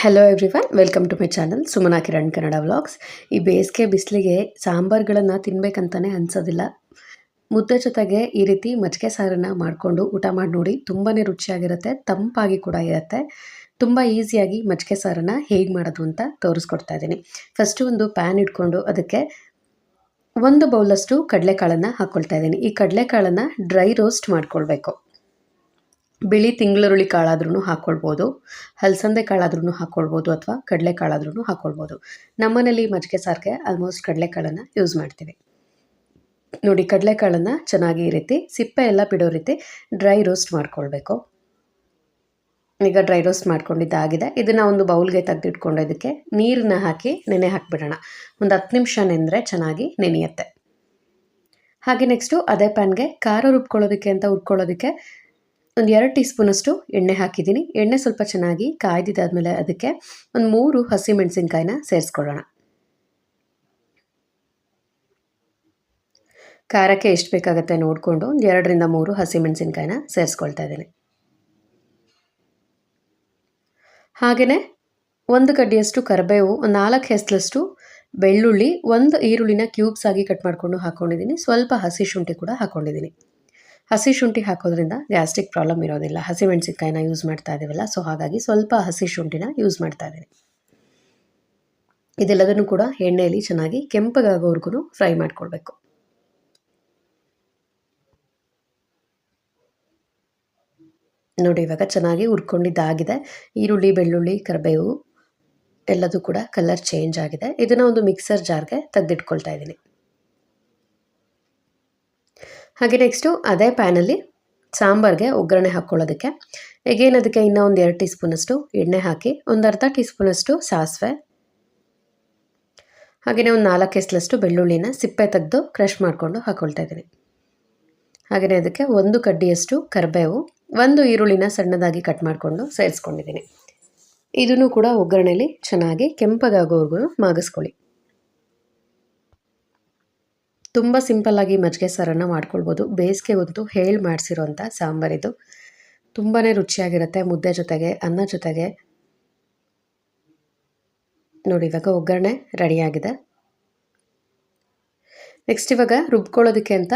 Hello everyone welcome to my channel Sumana Kiran Kannada vlogs ಈ ಬೇಸಿಗೆ ಬಿಸಿಲಿಗೆ ಸಾಂಬಾರುಗಳನ್ನು ತಿನ್ಬೇಕಂತಾನೆ ಅನ್ಸೋದಿಲ್ಲ. ಮುದ್ದೆ ಜೊತೆಗೆ ಈ ರೀತಿ ಮಜ್ಜಿಗೆ ಸಾರನ್ನು ಮಾಡಿಕೊಂಡು ಊಟ ಮಾಡಿ ನೋಡಿ ತುಂಬಾ ರುಚಿಯಾಗಿರುತ್ತೆ, ತಂಪಾಗಿ ಕೂಡ ಇರುತ್ತೆ. ತುಂಬ ಈಸಿಯಾಗಿ ಮಜ್ಜಿಗೆ ಸಾರನ್ನು ಹೇಗೆ ಮಾಡೋದು ಅಂತ ತೋರಿಸ್ಕೊಡ್ತಾ ಇದ್ದೀನಿ. ಫಸ್ಟು ಒಂದು ಪ್ಯಾನ್ ಇಟ್ಕೊಂಡು ಅದಕ್ಕೆ ಒಂದು ಬೌಲಷ್ಟು ಕಡಲೆಕಾಳನ್ನು ಹಾಕ್ಕೊಳ್ತಾ ಇದ್ದೀನಿ. ಈ ಕಡಲೆಕಾಳನ್ನು ಡ್ರೈ ರೋಸ್ಟ್ ಮಾಡ್ಕೊಳ್ಬೇಕು. ಬಿಳಿ ತಿಂಗಳುರುಳಿ ಕಾಳಾದ್ರೂ ಹಾಕ್ಕೊಳ್ಬೋದು ಹಲಸಂದೆ ಕಾಳಾದ್ರೂ ಹಾಕ್ಕೊಳ್ಬೋದು ಅಥವಾ ಕಡಲೆಕಾಳಾದ್ರೂ ಹಾಕ್ಕೊಳ್ಬೋದು ನಮ್ಮನೇಲಿ ಮಜ್ಜಿಗೆ ಸಾರಿಗೆ ಆಲ್ಮೋಸ್ಟ್ ಕಡಲೆಕಾಳನ್ನು ಯೂಸ್ ಮಾಡ್ತೀವಿ. ನೋಡಿ ಕಡಲೆಕಾಳನ್ನು ಚೆನ್ನಾಗಿ ಈ ರೀತಿ ಸಿಪ್ಪೆ ಎಲ್ಲ ಬಿಡೋ ರೀತಿ ಡ್ರೈ ರೋಸ್ಟ್ ಮಾಡ್ಕೊಳ್ಬೇಕು. ಈಗ ಡ್ರೈ ರೋಸ್ಟ್ ಮಾಡ್ಕೊಂಡಿದ್ದಾಗಿದೆ. ಇದನ್ನು ಒಂದು ಬೌಲ್ಗೆ ತೆಗೆದಿಟ್ಕೊಂಡು ಇದಕ್ಕೆ ನೀರನ್ನ ಹಾಕಿ ನೆನೆ ಹಾಕಿಬಿಡೋಣ. ಒಂದು ಹತ್ತು ನಿಮಿಷ ನೆಂದರೆ ಚೆನ್ನಾಗಿ ನೆನೆಯುತ್ತೆ. ಹಾಗೆ ನೆಕ್ಸ್ಟು ಅದೇ ಪ್ಯಾನ್ಗೆ ಖಾರ ರುಬ್ಕೊಳ್ಳೋದಕ್ಕೆ ಅಂತ ಹುರ್ಕೊಳ್ಳೋದಕ್ಕೆ ಒಂದು ಎರಡು ಟೀ ಸ್ಪೂನಷ್ಟು ಎಣ್ಣೆ ಹಾಕಿದ್ದೀನಿ. ಎಣ್ಣೆ ಸ್ವಲ್ಪ ಚೆನ್ನಾಗಿ ಕಾಯ್ದಿದ್ದಾದಮೇಲೆ ಅದಕ್ಕೆ ಒಂದು ಮೂರು ಹಸಿ ಮೆಣಸಿನ್ಕಾಯಿನ ಸೇರಿಸ್ಕೊಳ್ಳೋಣ. ಖಾರಕ್ಕೆ ಎಷ್ಟು ಬೇಕಾಗುತ್ತೆ ನೋಡಿಕೊಂಡು ಒಂದು ಎರಡರಿಂದ ಮೂರು ಹಸಿ ಮೆಣಸಿನ್ಕಾಯಿನ ಸೇರಿಸ್ಕೊಳ್ತಾ ಇದ್ದೀನಿ. ಹಾಗೆಯೇ ಒಂದು ಕಡ್ಡಿಯಷ್ಟು ಕರಿಬೇವು, ಒಂದು ನಾಲ್ಕು ಹೆಸಲಷ್ಟು ಬೆಳ್ಳುಳ್ಳಿ, ಒಂದು ಈರುಳ್ಳಿನ ಕ್ಯೂಬ್ಸ್ ಆಗಿ ಕಟ್ ಮಾಡಿಕೊಂಡು ಹಾಕ್ಕೊಂಡಿದ್ದೀನಿ ಸ್ವಲ್ಪ ಹಸಿ ಶುಂಠಿ ಕೂಡ ಹಾಕ್ಕೊಂಡಿದ್ದೀನಿ ಹಸಿ ಶುಂಠಿ ಹಾಕೋದ್ರಿಂದ ಗ್ಯಾಸ್ಟ್ರಿಕ್ ಪ್ರಾಬ್ಲಮ್ ಇರೋದಿಲ್ಲ. ಹಸಿ ಮೆಣಸಿನ್ಕಾಯಿನ ಯೂಸ್ ಮಾಡ್ತಾ ಇದ್ದೀವಲ್ಲ ಸೊ ಹಾಗಾಗಿ ಸ್ವಲ್ಪ ಹಸಿ ಶುಂಠಿನ ಯೂಸ್ ಮಾಡ್ತಾ ಇದ್ದೀನಿ. ಇದೆಲ್ಲದನ್ನು ಕೂಡ ಎಣ್ಣೆಯಲ್ಲಿ ಚೆನ್ನಾಗಿ ಕೆಂಪಗಾಗೋವರೆಗೂ ಫ್ರೈ ಮಾಡ್ಕೊಳ್ಬೇಕು. ನೋಡಿ, ಇವಾಗ ಚೆನ್ನಾಗಿ ಹುರ್ಕೊಂಡಿದ್ದಾಗಿದೆ. ಈರುಳ್ಳಿ, ಬೆಳ್ಳುಳ್ಳಿ, ಕರಿಬೇವು, ಎಲ್ಲದೂ ಕೂಡ ಕಲರ್ ಚೇಂಜ್ ಆಗಿದೆ. ಇದನ್ನು ಒಂದು ಮಿಕ್ಸರ್ ಜಾರ್ಗೆ ತೆಗೆದಿಟ್ಕೊಳ್ತಾ ಇದ್ದೀನಿ. ಹಾಗೆ ನೆಕ್ಸ್ಟು ಅದೇ ಪ್ಯಾನಲ್ಲಿ ಸಾಂಬಾರಿಗೆ ಒಗ್ಗರಣೆ ಹಾಕ್ಕೊಳ್ಳೋದಕ್ಕೆ ಈಗೇನು ಅದಕ್ಕೆ ಇನ್ನೂ ಒಂದು ಎರಡು ಟೀ ಸ್ಪೂನಷ್ಟು ಎಣ್ಣೆ ಹಾಕಿ, ಒಂದು ಅರ್ಧ ಟೀ ಸ್ಪೂನಷ್ಟು ಸಾಸಿವೆ. ಹಾಗೆಯೇ ಒಂದು ನಾಲ್ಕು ಎಸ್ಲಷ್ಟು ಬೆಳ್ಳುಳ್ಳಿನ ಸಿಪ್ಪೆ ತೆಗೆದು ಕ್ರಷ್ ಮಾಡಿಕೊಂಡು ಹಾಕ್ಕೊಳ್ತಾ ಇದ್ದೀನಿ. ಹಾಗೆಯೇ ಅದಕ್ಕೆ ಒಂದು ಕಡ್ಡಿಯಷ್ಟು ಕರಿಬೇವು, ಒಂದು ಈರುಳ್ಳಿನ ಸಣ್ಣದಾಗಿ ಕಟ್ ಮಾಡಿಕೊಂಡು ಸೇರಿಸ್ಕೊಂಡಿದ್ದೀನಿ. ಇದನ್ನು ಕೂಡ ಒಗ್ಗರಣೆಯಲ್ಲಿ ಚೆನ್ನಾಗಿ ಕೆಂಪಗಾಗೋವರೆಗೂ ಮಾಗಿಸ್ಕೊಳ್ಳಿ. ತುಂಬ ಸಿಂಪಲ್ಲಾಗಿ ಮಜ್ಜಿಗೆ ಸಾರನ್ನು ಮಾಡ್ಕೊಳ್ಬೋದು. ಬೇಸಿಗೆ ಹೊತ್ತು ಹೇಳಿ ಮಾಡಿಸಿರೋಂಥ ಸಾಂಬಾರಿದು ತುಂಬಾ ರುಚಿಯಾಗಿರುತ್ತೆ ಮುದ್ದೆ ಜೊತೆಗೆ, ಅನ್ನ ಜೊತೆಗೆ. ನೋಡಿ, ಇವಾಗ ಒಗ್ಗರಣೆ ರೆಡಿಯಾಗಿದೆ ನೆಕ್ಸ್ಟ್ ಇವಾಗ ರುಬ್ಕೊಳ್ಳೋದಕ್ಕೆ ಅಂತ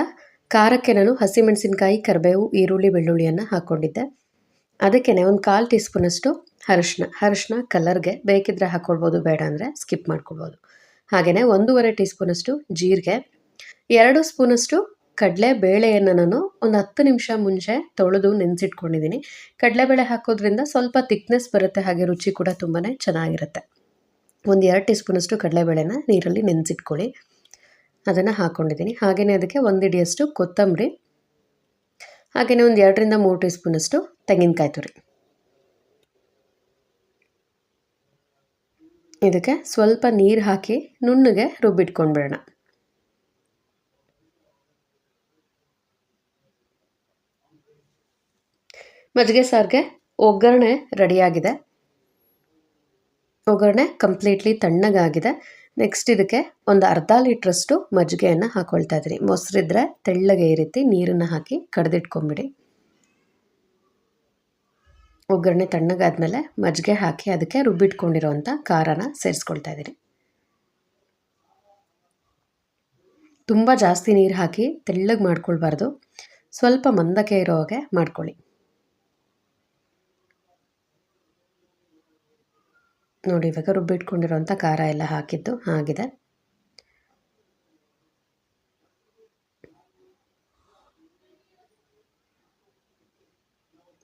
ಖಾರಕ್ಕೆ ನಾನು ಹಸಿಮೆಣಸಿನ್ಕಾಯಿ, ಕರಿಬೇವು, ಈರುಳ್ಳಿ, ಬೆಳ್ಳುಳ್ಳಿಯನ್ನು ಹಾಕ್ಕೊಂಡಿದ್ದೆ. ಅದಕ್ಕೆ ಒಂದು ಕಾಲು ಟೀ ಸ್ಪೂನಷ್ಟು ಅರಶಿನ. ಅರಶಿನ ಕಲರ್ಗೆ ಬೇಕಿದ್ರೆ ಹಾಕ್ಕೊಳ್ಬೋದು ಬೇಡ ಅಂದರೆ ಸ್ಕಿಪ್ ಮಾಡ್ಕೊಳ್ಬೋದು. ಹಾಗೆಯೇ ಒಂದೂವರೆ ಟೀ ಸ್ಪೂನಷ್ಟು ಜೀರಿಗೆ. ಎರಡು ಸ್ಪೂನಷ್ಟು ಕಡಲೆ ಬೇಳೆಯನ್ನು ನಾನು ಒಂದು ಹತ್ತು ನಿಮಿಷ ಮುಂಚೆ ತೊಳೆದು ನೆನೆಸಿಟ್ಕೊಂಡಿದ್ದೀನಿ. ಕಡಲೆಬೇಳೆ ಹಾಕೋದ್ರಿಂದ ಸ್ವಲ್ಪ ತಿಕ್ನೆಸ್ ಬರುತ್ತೆ, ಹಾಗೆ ರುಚಿ ಕೂಡ ತುಂಬಾ ಚೆನ್ನಾಗಿರುತ್ತೆ. ಒಂದು ಎರಡು ಟೀ ಸ್ಪೂನಷ್ಟು ಕಡಲೆಬೇಳೆನ ನೀರಲ್ಲಿ ನೆನೆಸಿಟ್ಕೊಳ್ಳಿ. ಅದನ್ನು ಹಾಕ್ಕೊಂಡಿದ್ದೀನಿ ಹಾಗೆಯೇ ಅದಕ್ಕೆ ಒಂದು ಇಡಿಯಷ್ಟು ಕೊತ್ತಂಬರಿ ಹಾಗೆಯೇ ಒಂದು ಎರಡರಿಂದ ಮೂರು ಟೀ ಸ್ಪೂನಷ್ಟು ತೆಂಗಿನಕಾಯಿ ತುರಿ. ಇದಕ್ಕೆ ಸ್ವಲ್ಪ ನೀರು ಹಾಕಿ ನುಣ್ಣಗೆ ರುಬ್ಬಿಟ್ಕೊಂಡ್ಬಿಡೋಣ. ಮಜ್ಜಿಗೆ ಸಾರಿಗೆ ಒಗ್ಗರಣೆ ರೆಡಿಯಾಗಿದೆ. ಒಗ್ಗರಣೆ ಕಂಪ್ಲೀಟ್ಲಿ ತಣ್ಣಗಾಗಿದೆ. ನೆಕ್ಸ್ಟ್ ಇದಕ್ಕೆ ಒಂದು ಅರ್ಧ ಲೀಟ್ರಷ್ಟು ಮಜ್ಜಿಗೆಯನ್ನು ಹಾಕ್ಕೊಳ್ತಾ ಇದ್ದೀನಿ ಮೊಸರಿದ್ರೆ ತೆಳ್ಳಗೆ ಈ ರೀತಿ ನೀರನ್ನು ಹಾಕಿ ಕಡ್ದಿಟ್ಕೊಂಬಿಡಿ. ಒಗ್ಗರಣೆ ತಣ್ಣಗಾದ್ಮೇಲೆ ಮಜ್ಜಿಗೆ ಹಾಕಿ ಅದಕ್ಕೆ ರುಬ್ಬಿಟ್ಕೊಂಡಿರೋವಂಥ ಖಾರನ ಸೇರಿಸ್ಕೊಳ್ತಾ ಇದ್ದೀನಿ ತುಂಬ ಜಾಸ್ತಿ ನೀರು ಹಾಕಿ ತೆಳ್ಳಗೆ ಮಾಡ್ಕೊಳ್ಬಾರ್ದು. ಸ್ವಲ್ಪ ಮಂದಕ್ಕೆ ಇರೋ ಹಾಗೆ ಮಾಡ್ಕೊಳ್ಳಿ. ನೋಡಿ, ಇವಾಗ ರುಬ್ಬಿಟ್ಕೊಂಡಿರೋಂಥ ಖಾರ ಎಲ್ಲ ಹಾಕಿದ್ದು ಆಗಿದೆ.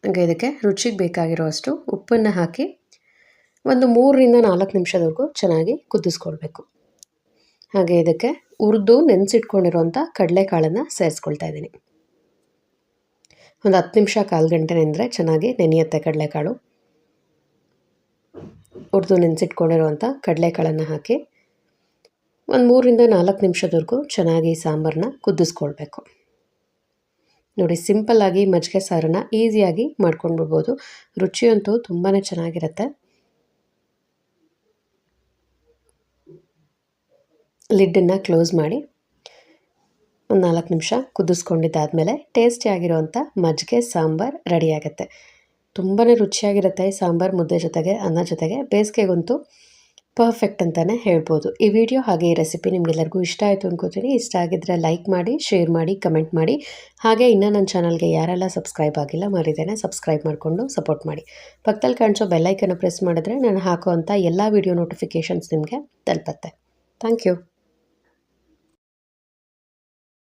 ಹಾಗೆ ಇದಕ್ಕೆ ರುಚಿಗೆ ಬೇಕಾಗಿರೋಷ್ಟು ಉಪ್ಪನ್ನು ಹಾಕಿ ಒಂದು ಮೂರರಿಂದ ನಾಲ್ಕು ನಿಮಿಷದವರೆಗೂ ಚೆನ್ನಾಗಿ ಕುದಿಸ್ಕೊಳ್ಬೇಕು. ಹಾಗೆ ಇದಕ್ಕೆ ಹುರಿದು ನೆನೆಸಿಟ್ಕೊಂಡಿರೋಂಥ ಕಡಲೆಕಾಳನ್ನು ಸೇರಿಸ್ಕೊಳ್ತಾ ಇದ್ದೀನಿ. ಒಂದು ಹತ್ತು ನಿಮಿಷ ಕಾಲು ಗಂಟೆ ನೆಂದರೆ ಚೆನ್ನಾಗಿ ನೆನೆಯುತ್ತೆ ಕಡಲೆಕಾಳು. ಹುರಿದು ನೆನೆಸಿಟ್ಕೊಂಡಿರುವಂಥ ಕಡಲೆಕಾಳನ್ನು ಹಾಕಿ ಒಂದು ಮೂರಿಂದ ನಾಲ್ಕು ನಿಮಿಷದವರೆಗೂ ಚೆನ್ನಾಗಿ ಸಾಂಬಾರನ್ನ ಕುದಿಸ್ಕೊಳ್ಬೇಕು. ನೋಡಿ ಸಿಂಪಲ್ಲಾಗಿ ಮಜ್ಜಿಗೆ ಸಾರನ್ನ ಈಸಿಯಾಗಿ ಮಾಡ್ಕೊಂಡ್ಬಿಡ್ಬೋದು. ರುಚಿಯಂತೂ ತುಂಬಾ ಚೆನ್ನಾಗಿರುತ್ತೆ. ಲಿಡ್ಡನ್ನು ಕ್ಲೋಸ್ ಮಾಡಿ ಒಂದು ನಾಲ್ಕು ನಿಮಿಷ ಕುದಿಸ್ಕೊಂಡಿದ್ದಾದಮೇಲೆ ಟೇಸ್ಟಿ ಆಗಿರೋವಂಥ ಮಜ್ಜಿಗೆ ಸಾಂಬಾರು ರೆಡಿಯಾಗುತ್ತೆ ತುಂಬಾ ರುಚಿಯಾಗಿರುತ್ತೆ ಈ ಸಾಂಬಾರು ಮುದ್ದೆ ಜೊತೆಗೆ, ಅನ್ನ ಜೊತೆಗೆ. ಬೇಸಿಗೆಗಂತೂ ಪರ್ಫೆಕ್ಟ್ ಅಂತಲೇ ಹೇಳ್ಬೋದು. ಈ ವಿಡಿಯೋ ಹಾಗೆ ಈ ರೆಸಿಪಿ ನಿಮಗೆಲ್ಲರಿಗೂ ಇಷ್ಟ ಆಯಿತು ಅನ್ಕೋತೀನಿ. ಇಷ್ಟ ಆಗಿದ್ದರೆ ಲೈಕ್ ಮಾಡಿ ಶೇರ್ ಮಾಡಿ ಕಮೆಂಟ್ ಮಾಡಿ. ಹಾಗೆ ಇನ್ನೂ ನನ್ನ ಚಾನಲ್ಗೆ ಯಾರೆಲ್ಲ ಸಬ್ಸ್ಕ್ರೈಬ್ ಆಗಿಲ್ಲ ಮಾಡಿದ್ದೇನೆ ಸಬ್ಸ್ಕ್ರೈಬ್ ಮಾಡಿಕೊಂಡು ಸಪೋರ್ಟ್ ಮಾಡಿ. ಪಕ್ಕದಲ್ಲಿ ಕಾಣಿಸೋ ಬೆಲ್ಲೈಕನ್ನು ಪ್ರೆಸ್ ಮಾಡಿದ್ರೆ ನಾನು ಹಾಕುವಂಥ ಎಲ್ಲ ವಿಡಿಯೋ ನೋಟಿಫಿಕೇಷನ್ಸ್ ನಿಮಗೆ ತಲುಪತ್ತೆ. Thank you